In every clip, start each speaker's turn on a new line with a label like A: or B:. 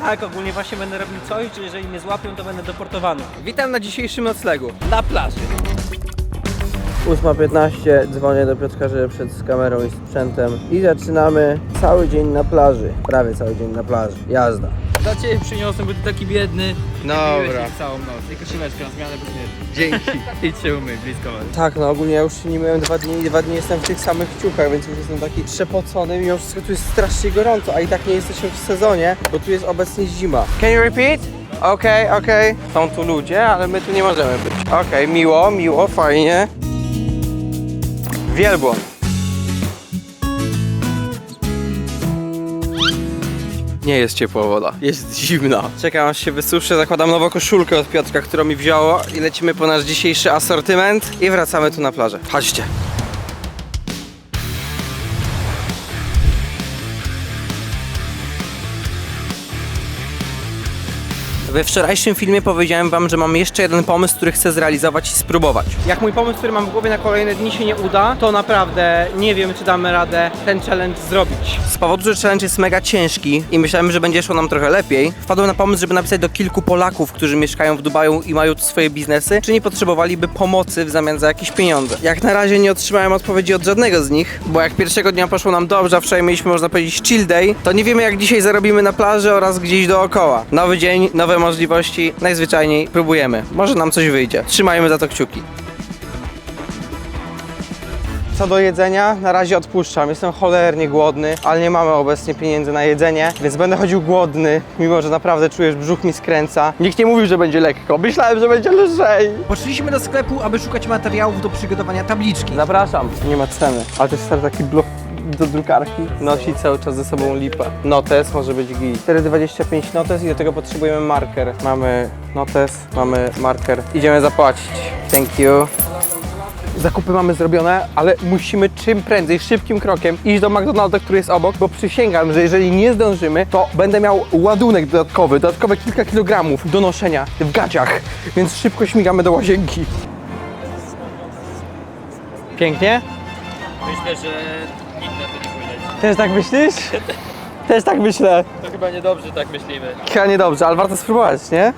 A: Tak, ogólnie właśnie będę robił coś, że jeżeli mnie złapią, to będę deportowany.
B: Witam na dzisiejszym noclegu. Na plaży.
C: 8.15 dzwonię do Piotrka, że przed z kamerą i sprzętem i zaczynamy cały dzień na plaży. Prawie cały dzień na plaży. Jazda.
B: Dla ciebie przyniosłem, bo ty taki biedny.
C: Dobra.
B: Piłeś całą noc. I koszyleczkę na zmianę, bo śmierci. Dzięki. Idź się umyj, blisko was.
C: Tak, no ogólnie ja już się nie myłem dwa dni i dwa dni jestem w tych samych ciuchach, więc już jestem taki przepocony. Mimo wszystko tu jest strasznie gorąco, a i tak nie jesteśmy w sezonie, bo tu jest obecnie zima. Can you repeat? Okej, okej. Są tu ludzie, ale my tu nie możemy być. Okej, miło, miło, fajnie. Wielbłąd. Nie jest ciepła woda, jest zimna. Czekam aż się wysuszę, zakładam nową koszulkę od Piotrka, którą mi wzięło i lecimy po nasz dzisiejszy asortyment i wracamy tu na plażę. Chodźcie. We wczorajszym filmie powiedziałem wam, że mam jeszcze jeden pomysł, który chcę zrealizować i spróbować. Jak mój pomysł, który mam w głowie na kolejne dni się nie uda, to naprawdę nie wiem, czy damy radę ten challenge zrobić. Z powodu, że challenge jest mega ciężki i myślałem, że będzie szło nam trochę lepiej, wpadłem na pomysł, żeby napisać do kilku Polaków, którzy mieszkają w Dubaju i mają swoje biznesy, czy nie potrzebowaliby pomocy w zamian za jakieś pieniądze. Jak na razie nie otrzymałem odpowiedzi od żadnego z nich, bo jak pierwszego dnia poszło nam dobrze, a wczoraj mieliśmy, można powiedzieć, chill day, to nie wiemy jak dzisiaj zarobimy na plaży oraz gdzieś dookoła. Nowy dzień, nowe możliwości, najzwyczajniej próbujemy. Może nam coś wyjdzie. Trzymajmy za to kciuki. Co do jedzenia, na razie odpuszczam. Jestem cholernie głodny, ale nie mamy obecnie pieniędzy na jedzenie, więc będę chodził głodny, mimo że naprawdę czujesz, brzuch mi skręca. Nikt nie mówił, że będzie lekko. Myślałem, że będzie lżej.
B: Poszliśmy do sklepu, aby szukać materiałów do przygotowania tabliczki.
C: Zapraszam. Nie ma ceny, ale to jest stary taki blok do drukarki. Nosi cały czas ze sobą lipę. Notes może być git. 4,25 notes i do tego potrzebujemy marker. Mamy notes, mamy marker. Idziemy zapłacić. Thank you. Zakupy mamy zrobione, ale musimy czym prędzej, szybkim krokiem iść do McDonalda, który jest obok, bo przysięgam, że jeżeli nie zdążymy, to będę miał ładunek dodatkowy, dodatkowe kilka kilogramów do noszenia w gaciach, więc szybko śmigamy do łazienki. Pięknie?
A: Myślę, że
C: Też tak myślisz? Też tak myślę.
A: To chyba niedobrze tak myślimy.
C: Chyba niedobrze, ale warto spróbować, nie?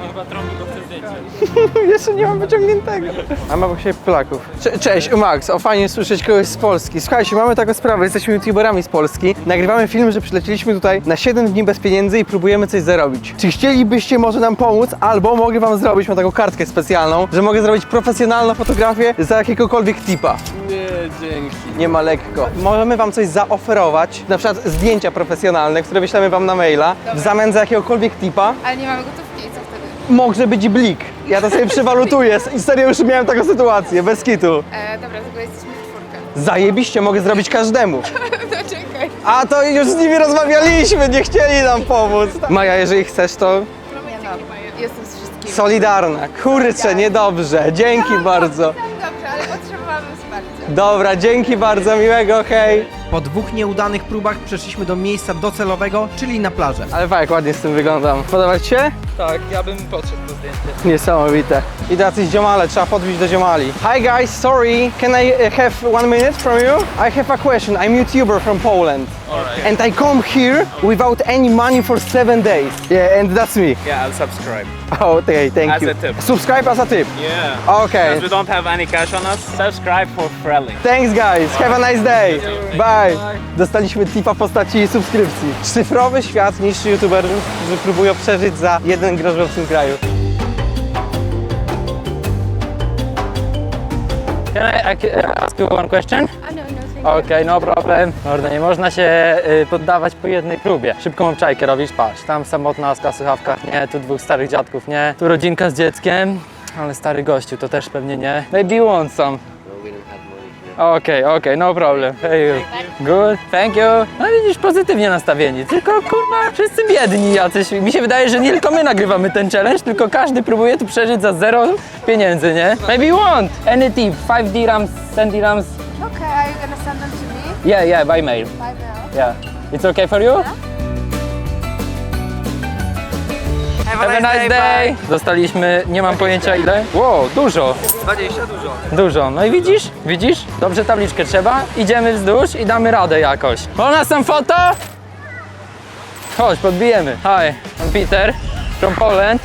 A: No chyba trąbi go.
C: Jeszcze nie mam wyciągniętego. Mamy obok siebie Polaków. Cze- Cześć, Max, o fajnie słyszeć kogoś z Polski. Słuchajcie, mamy taką sprawę, jesteśmy youtuberami z Polski. Nagrywamy film, że przylecieliśmy tutaj na 7 dni bez pieniędzy i próbujemy coś zarobić. Czy chcielibyście może nam pomóc, albo mogę wam zrobić, mam taką kartkę specjalną, że mogę zrobić profesjonalną fotografię za jakiegokolwiek tipa.
B: Nie, dzięki.
C: Nie ma lekko. Możemy wam coś zaoferować, na przykład zdjęcia profesjonalne, które wyślemy wam na maila, w zamian za jakiegokolwiek tipa.
D: Ale nie mamy gotówki, co?
C: Może być blik. Ja to sobie przywalutuję. I serio już miałem taką sytuację, bez kitu.
D: E, dobra, tylko jesteśmy w czwórkę.
C: Zajebiście, mogę zrobić każdemu.
D: No czekaj.
C: A to już z nimi rozmawialiśmy, nie chcieli nam pomóc. Maja, jeżeli chcesz, to
D: Nie no, jestem z wszystkimi.
C: solidarna. Kurczę, niedobrze. Dzięki bardzo.
D: Tak, dobrze, ale potrzebowałabym wsparcia.
C: Dobra, dzięki bardzo, miłego, hej.
B: Po dwóch nieudanych próbach przeszliśmy do miejsca docelowego, czyli na plażę.
C: Ale fajnie, ładnie z tym wyglądam. Podoba ci się?
B: Tak, ja bym podszedł do zdjęcia.
C: Niesamowite. I jacyś ziomale, trzeba podbić do ziomali. Hi guys, sorry, can I have one minute from you? I have a question. I'm YouTuber from Poland. Alright. And I come here without any money for seven days. Yeah, and that's me.
E: Yeah, I'll subscribe.
C: Oh, okay, thank
E: As
C: you.
E: a tip.
C: Subscribe as a tip.
E: Yeah.
C: Okay.
E: Because we don't have any cash on us, subscribe for free.
C: Thanks guys, have a nice day. Bye. Dostaliśmy tipa w postaci subskrypcji. Szyfrowy świat niższy youtuberów, którzy próbują przeżyć za jeden grosz w obcym kraju.
F: Can I, I ask you one question?
D: A
F: Okej, no problem. Mordo, nie można się y, poddawać po jednej próbie. Szybką obczajkę robisz, patrz. Tam samotna laska w słuchawkach, nie. Tu dwóch starych dziadków, nie. Tu rodzinka z dzieckiem, ale stary gościu to też pewnie nie. Maybe you want some. Okej, okej, no problem. Hey you. Good, thank you. No widzisz, pozytywnie nastawieni. Tylko kurwa, wszyscy biedni jacyś. Mi się wydaje, że nie tylko my nagrywamy ten challenge, tylko każdy próbuje tu przeżyć za zero pieniędzy, nie? Maybe you want any tip, 5 dirhams, 10 dirhams. Yeah, yeah, by mail.
D: By mail.
F: Yeah. It's okay for you? Have a nice day. Dostaliśmy, nie mam pojęcia ile. Wow, dużo.
C: 20 dużo.
F: Dużo. No i widzisz? Widzisz? Dobrze tabliczkę trzeba. Idziemy wzdłuż i damy radę jakoś. Można sam foto? Chodź, podbijemy. Hi, I'm Peter from Poland.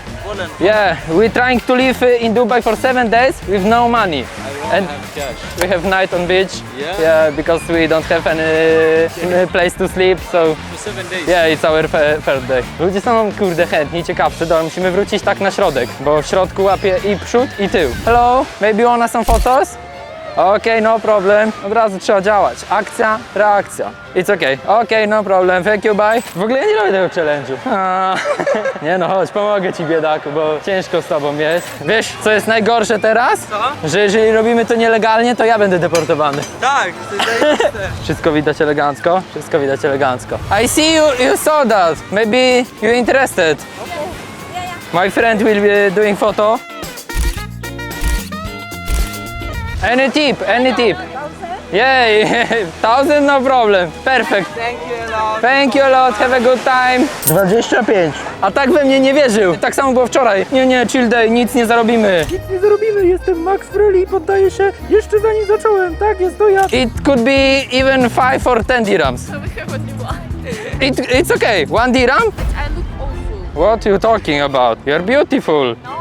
F: Yeah, we're trying to live uh, in Dubai for seven days with no money. And we have night on beach. Yeah. because we don't have any place to sleep, so yeah, it's our third day. Ludzie są kurde chętni, ciekawcy, dobra, musimy wrócić tak na środek, bo w środku łapie i przód i tył. Hello, maybe wanna some photos? Okej, no problem. Od razu trzeba działać. Akcja, reakcja. It's okay. Okej, no problem. Thank you, bye. W ogóle ja nie robię tego challenge'u. Nie no, chodź, pomogę ci biedaku, bo ciężko z tobą jest. Wiesz, co jest najgorsze teraz?
C: Co?
F: Że jeżeli robimy to nielegalnie, to ja będę deportowany.
C: Tak, to jest zajebiste.
F: Wszystko widać elegancko? Wszystko widać elegancko. I see you, you saw that. Maybe you interested. My friend will be doing photo. Any tip, any tip. Yay, thousand no problem. Perfect.
C: Thank you a lot.
F: Thank you a lot, have a good time. 25. A tak we mnie nie wierzył. Tak samo było wczoraj. Nie, nie, chill day, nic nie zarobimy.
B: Nic nie zrobimy, jestem Max Freli, poddaję się jeszcze zanim zacząłem, tak, jest to ja.
F: It could be even 5 or 10 dirhams. It, it's okay. One dirham?
D: I look awful.
F: What you talking about? You're beautiful.
D: No.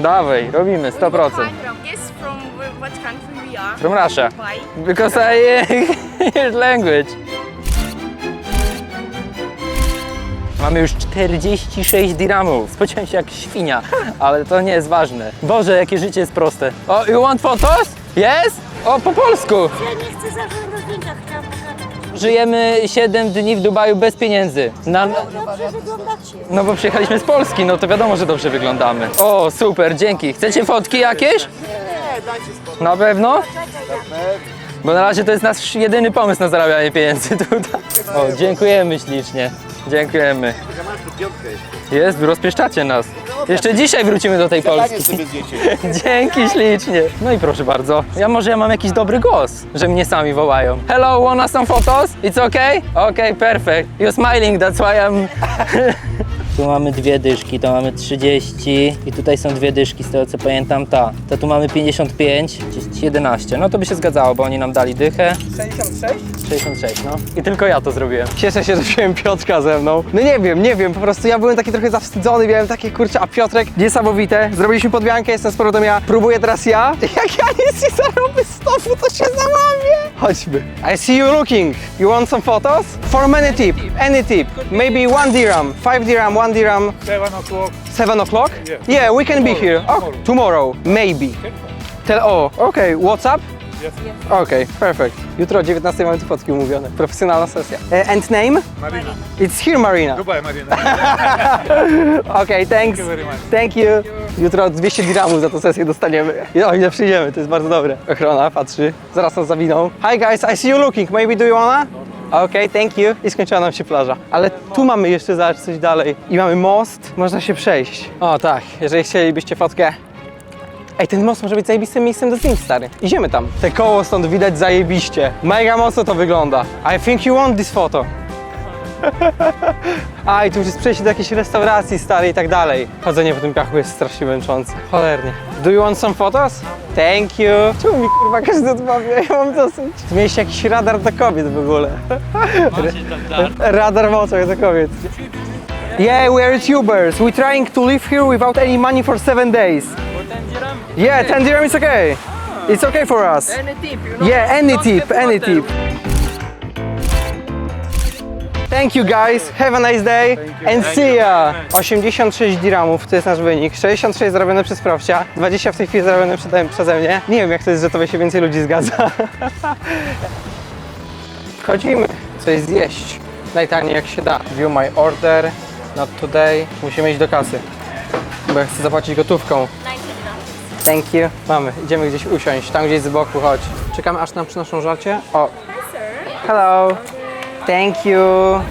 F: Dawaj, robimy 100%. From Russia.
D: Why?
F: Because I hear language. Mamy już 46 dirhamów. Spodziewałem się jak świnia, ale to nie jest ważne. Boże, jakie życie jest proste. O, you want photos? Yes? O, po polsku.
G: Ja nie chcę za żadnego zdjęcia, chciałam.
F: Żyjemy 7 dni w Dubaju bez pieniędzy. Na,
G: Dobrze wyglądacie.
F: no bo przyjechaliśmy z Polski, no to wiadomo, że dobrze wyglądamy. O, super, dzięki. Chcecie fotki jakieś? Nie. Na pewno? Bo na razie to jest nasz jedyny pomysł na zarabianie pieniędzy tutaj. O, dziękujemy ślicznie. Dziękujemy. Jest, rozpieszczacie nas. Jeszcze dzisiaj wrócimy do tej Polski. Dzięki ślicznie. No i proszę bardzo. Ja może ja mam jakiś dobry głos, że mnie sami wołają. Hello, wanna some photos? It's okay? Okay, perfect. You're smiling, that's why I'm... Tu mamy dwie dyszki, to mamy 30 i tutaj są dwie dyszki, z tego co pamiętam, ta. To tu mamy 55, 11. No to by się zgadzało, bo oni nam dali dychę.
C: 66?
F: 66, no. I tylko ja to zrobiłem.
C: Cieszę się, że wziąłem Piotrka ze mną. No nie wiem, nie wiem, po prostu ja byłem taki trochę zawstydzony, miałem takie kurczę, a Piotrek niesamowite. Zrobiliśmy podmiankę, jestem z powrotem ja. Próbuję teraz ja. Jak ja nic nie zarobię znowu, to się załamię. Chodźmy. I see you looking. You want some photos? For many tip, any tip. Maybe one dirham, five dirham, one dirham.
B: Seven o'clock.
C: Seven o'clock?
B: Yeah.
C: Yeah, we can be here. Oh, tomorrow, maybe. Tell, oh, okay, what's up?
B: Yes.
C: Okay, perfect. Jutro o 19 mamy tu fotki umówione. Profesjonalna sesja. Uh, and name?
B: Marina.
C: It's here, Marina.
B: Dubai, Marina.
C: Okay, thanks.
B: you very much.
C: Thank you. Jutro 200 dirhamów za tę sesję dostaniemy. I o ile przyjdziemy, to jest bardzo dobre. Ochrona patrzy, zaraz nas zawiną. Hi guys, I see you looking. Maybe do you wanna? Okay, thank you. I skończyła nam się plaża. Ale tu mamy jeszcze zobacz coś dalej. I mamy most, można się przejść. O tak, jeżeli chcielibyście fotkę. Ej, ten most może być zajebistym miejscem do zdjęć, stary. Idziemy tam. Te koło stąd widać zajebiście. Mega mocno to wygląda. I think you want this photo. A, i tu już jest przejście do jakiejś restauracji starej i tak dalej. Chodzenie po tym piachu jest strasznie męczące. Cholernie. Do you want some photos? Thank you. Czemu mi kurwa każdy odmawia? Ja mam dosyć. Mieliście jakiś radar dla kobiet w ogóle. radar w oczach dla kobiet. Yeah, we are YouTubers. We're trying to live here without any money for seven days. Yeah, 10 dirham is okay. It's okay for us.
A: Any tip, you know?
C: Yeah, any tip, any tip. Thank you guys, have a nice day and see ya! 86 dirhamów to jest nasz wynik, 66 zarobione przez Profcia, 20 w tej chwili zarobione przede, przeze mnie. Nie wiem jak to jest, że tobie się więcej ludzi zgadza. Wchodzimy, coś zjeść. Najtaniej jak się da. View my order, not today. Musimy iść do kasy, bo ja chcę zapłacić gotówką. Thank you. Mamy, idziemy gdzieś usiąść, tam gdzieś z boku, chodź. Czekamy aż nam przynoszą żarcie. O. Hello. Thank you.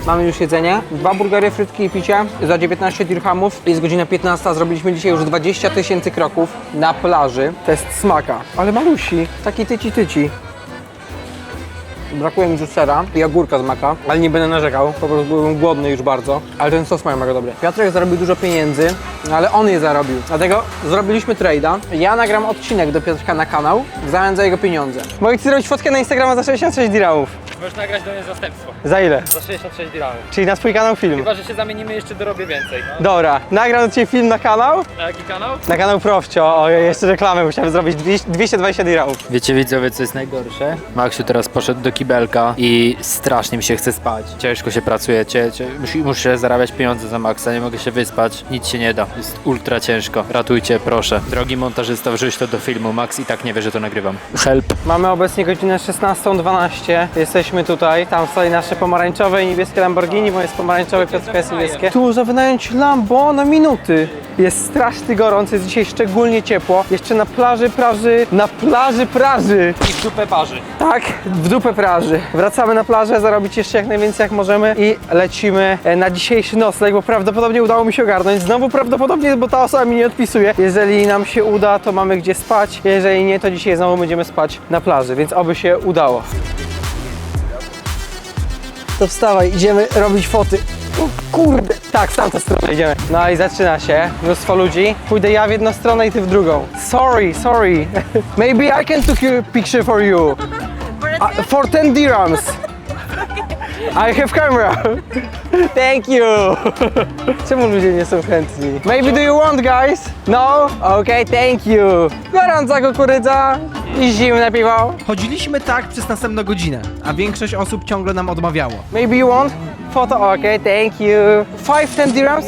C: Mamy już jedzenie. Dwa burgery, frytki i picie za 19 dirhamów. Jest godzina 15. Zrobiliśmy dzisiaj już 20 tysięcy kroków na plaży. Test smaka. Ale malusi. Taki tyci tyci. Brakuje mi tu sera i ogórka z maka, ale nie będę narzekał, po prostu byłem głodny już bardzo. Ale ten sos mają mega dobry. Piotrek zarobił dużo pieniędzy, ale on je zarobił. Dlatego zrobiliśmy trade'a. Ja nagram odcinek do Piotrka na kanał w zamian za jego pieniądze. Mogę ci zrobić fotkę na Instagrama za 66 dirhamów.
B: Możesz nagrać do mnie zastępstwo.
C: Za ile?
B: Za 66 dirhamów.
C: Czyli na swój kanał film.
B: Chyba, że się zamienimy jeszcze dorobię więcej. No.
C: Dobra, nagram do Ciebie film na kanał,
B: Na jaki kanał?
C: na kanał Profcio. O, jeszcze reklamę musiałem zrobić, 200 220 dirhamów.
F: Wiecie widzowie, co jest najgorsze? Maksiu teraz poszedł do kibelka i strasznie mi się chce spać. Ciężko się pracuje, cie, cie, musi, muszę zarabiać pieniądze za Maxa, nie mogę się wyspać, nic się nie da. Jest ultra ciężko. Ratujcie, proszę. Drogi montażysta, wrzuć to do filmu. Max i tak nie wie, że to nagrywam. Help.
C: Mamy obecnie godzinę 16.12. Jesteśmy tutaj. Tam stoi nasze pomarańczowe i niebieskie Lamborghini, moje jest pomarańczowe, Piotrka jest niebieskie. Tu można wynająć Lambo na minuty. Jest strasznie gorąco, jest dzisiaj szczególnie ciepło. Jeszcze na plaży praży, na plaży praży.
B: I w dupę parzy.
C: Tak, w dupę praży. Wracamy na plażę, zarobić jeszcze jak najwięcej jak możemy i lecimy e, na dzisiejszy nocleg, bo prawdopodobnie udało mi się ogarnąć. Znowu prawdopodobnie, bo ta osoba mi nie odpisuje. Jeżeli nam się uda, to mamy gdzie spać. Jeżeli nie, to dzisiaj znowu będziemy spać na plaży, więc oby się udało. To wstawaj, idziemy robić foty. O kurde, tak, w tamtą stronę idziemy. No i zaczyna się, mnóstwo ludzi. Pójdę ja w jedną stronę i ty w drugą. Sorry, sorry. Maybe I can take a picture for you. Uh, for 10 dirhams. I have camera. Thank you. Czemu ludzie nie są chętni? Maybe do you want guys? No? Okay, thank you. Gorąca kukurydza i zimne piwo.
H: Chodziliśmy tak przez następną godzinę, a większość osób ciągle nam odmawiało.
C: Maybe you want? Photo, okay, thank you. Five, ten dirhams?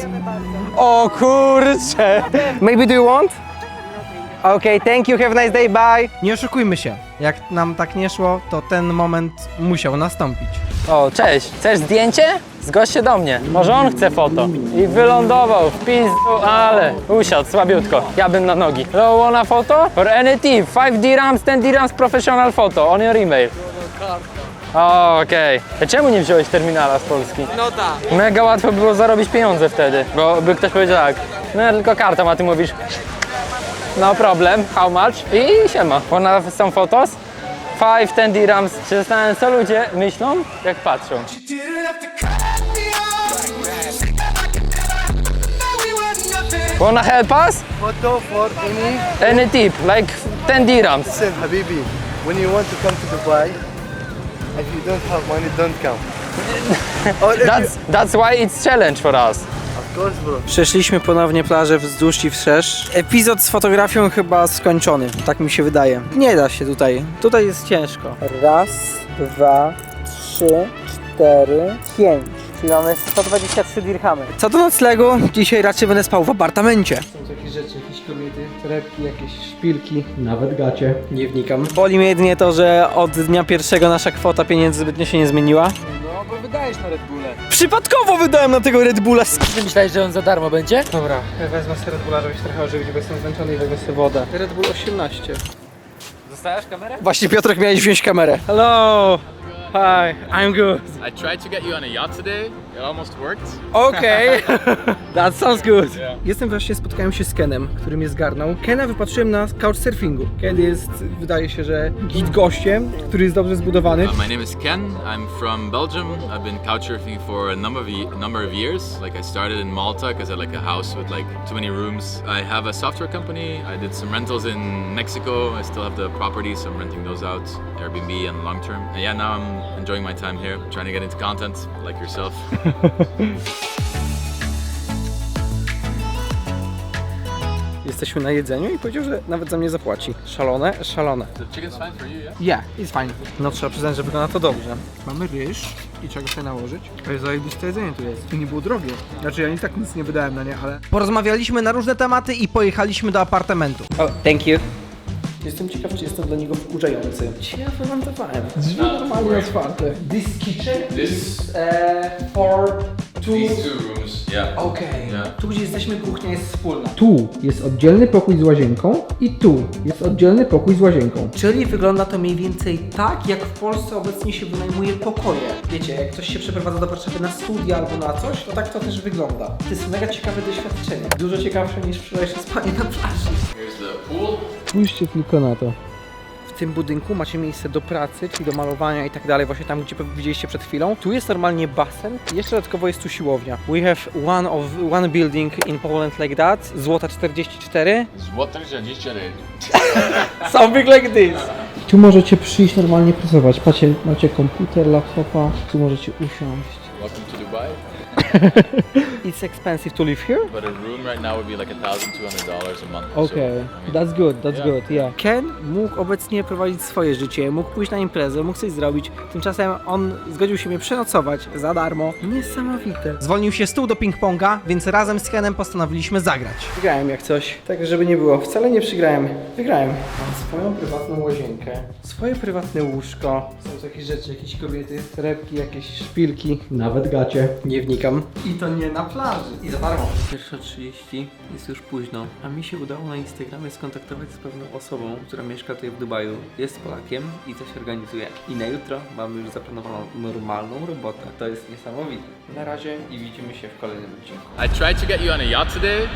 C: O kurczę. Maybe do you want? Okay, thank you, have a nice day, bye.
H: Nie oszukujmy się, jak nam tak nie szło, to ten moment musiał nastąpić.
F: O, cześć. Chcesz zdjęcie? Zgłoś się do mnie. Może on chce foto. I wylądował w pizdu, ale usiadł słabiutko. Ja bym na nogi. No, wanna photo? For any tip. 5 dirhams, 10 dirhams professional photo on your email. Okej. A Czemu nie wziąłeś terminala z Polski?
C: No tak.
F: Mega łatwo było zarobić pieniądze wtedy, bo by ktoś powiedział tak, no ja tylko kartą, a ty mówisz no problem, how much? I siema. Wanna some photos? 5, 10 dirhams. Się zastanawiam, co ludzie myślą, jak patrzą. Wanna help us?
I: photo for any
F: Any tip, like 10 dirhams.
I: listen Habibi when you want to come to Dubai if you don't have money don't come or if
F: That's, that's why it's challenge for us.
C: Przeszliśmy ponownie plażę wzdłuż i wszerz. Epizod z fotografią chyba skończony, tak mi się wydaje. Nie da się tutaj. Tutaj jest ciężko. Raz, dwa, trzy, cztery, pięć. Czyli mamy 123 dirhamy. Co do noclegu, dzisiaj raczej będę spał w apartamencie. Są jakieś rzeczy, jakieś kobiety, torebki, jakieś szpilki, nawet gacie. Nie wnikam. Boli mnie jedynie to, że od dnia pierwszego nasza kwota pieniędzy zbytnio się nie zmieniła.
B: Wydajesz na Red Bulle.
C: Przypadkowo wydałem na tego Red Bulla.
F: Ty myślałeś, że on za darmo będzie?
C: Dobra, ja wezmę sobie Red Bulla, żebyś trochę ożywić, bo jestem zmęczony i wezmę sobie wodę. Red Bull 18.
B: Zostawiasz kamerę?
C: Właśnie Piotrek miałeś wziąć kamerę. Hello! Hi, I'm good.
E: I tried to get you on a yacht today. It almost worked.
C: Okay. That sounds good.
H: Jestem właśnie, spotkałem się z Kenem, który mnie zgarnął. Kena wypatrzyłem na couchsurfingu. Ken jest, wydaje się, że git gościem, który jest dobrze zbudowany.
J: Uh, my name is Ken. I'm from Belgium. I've been couchsurfing for a number of ye- number of years. Like I started in Malta because I had like a house with like too many rooms. I have a software company. I did some rentals in Mexico. I still have the property, so I'm renting those out, Airbnb and long term. And yeah, now I'm enjoying my time here, trying to get into content like yourself.
C: Jesteśmy na jedzeniu i powiedział, że nawet za mnie zapłaci. Szalone, szalone.
J: The chicken's fine for you, yeah?
H: Yeah, it's fine.
C: No trzeba przyznać, że wygląda to dobrze.
H: Mamy ryż i czego sobie nałożyć. Ale zajebiste jedzenie tu jest. I nie było drogie. Znaczy ja i tak nic nie wydałem na nie, ale... Porozmawialiśmy na różne tematy i pojechaliśmy do apartamentu.
C: Oh, thank you. Jestem ciekaw, czy jestem dla niego wkurzający. Czy ja wylądowałem? Drzwi normalnie otwarte. This kitchen
J: This-
C: is uh, for two...
J: two rooms, yeah.
C: Okej.
J: Yeah.
C: Tu, gdzie jesteśmy, kuchnia jest wspólna.
H: Tu jest oddzielny pokój z łazienką i tu jest oddzielny pokój z łazienką.
C: Czyli wygląda to mniej więcej tak, jak w Polsce obecnie się wynajmuje pokoje. Wiecie, jak ktoś się przeprowadza do Warszawy na studia albo na coś, to tak to też wygląda. To jest mega ciekawe doświadczenie. Dużo ciekawsze niż wczorajsze spanie na plaży.
J: Here's the pool.
H: Spójrzcie tylko na to.
C: W tym budynku macie miejsce do pracy, czyli do malowania i tak dalej, właśnie tam, gdzie widzieliście przed chwilą. Tu jest normalnie basen i jeszcze dodatkowo jest tu siłownia. We have one of one building in Poland like that, złota 44,
J: Złote 44.
C: something like this. Tu możecie przyjść normalnie pracować. Macie, macie komputer, laptopa, tu możecie usiąść.
J: Welcome to Dubai.
C: It's expensive to live here?
J: But a room right now would be like a thousand two hundred dollars a month.
C: Okay,
J: So, I mean,
C: that's good, that's
J: Yeah.
C: good, yeah. Ken mógł obecnie prowadzić swoje życie, mógł pójść na imprezę, mógł coś zrobić. Tymczasem on zgodził się mnie przenocować za darmo. Niesamowite. Zwolnił się stół do ping-ponga, więc razem z Kenem postanowiliśmy zagrać. Wygrałem jak coś, tak żeby nie było. Wcale nie przegrałem. Wygrałem. Mam swoją prywatną łazienkę, swoje prywatne łóżko. Są tu jakieś rzeczy, jakieś kobiety, torebki, jakieś szpilki, nawet gacie. Nie wnikam. I to nie na plaży. I za darmo. Pierwsza 30, jest już późno, a mi się udało na Instagramie skontaktować z pewną osobą, która mieszka tutaj w Dubaju, jest Polakiem i coś organizuje. I na jutro mamy już zaplanowaną normalną robotę. To jest niesamowite. Na razie i widzimy się w kolejnym odcinku.
E: I tried to get you on a yacht today.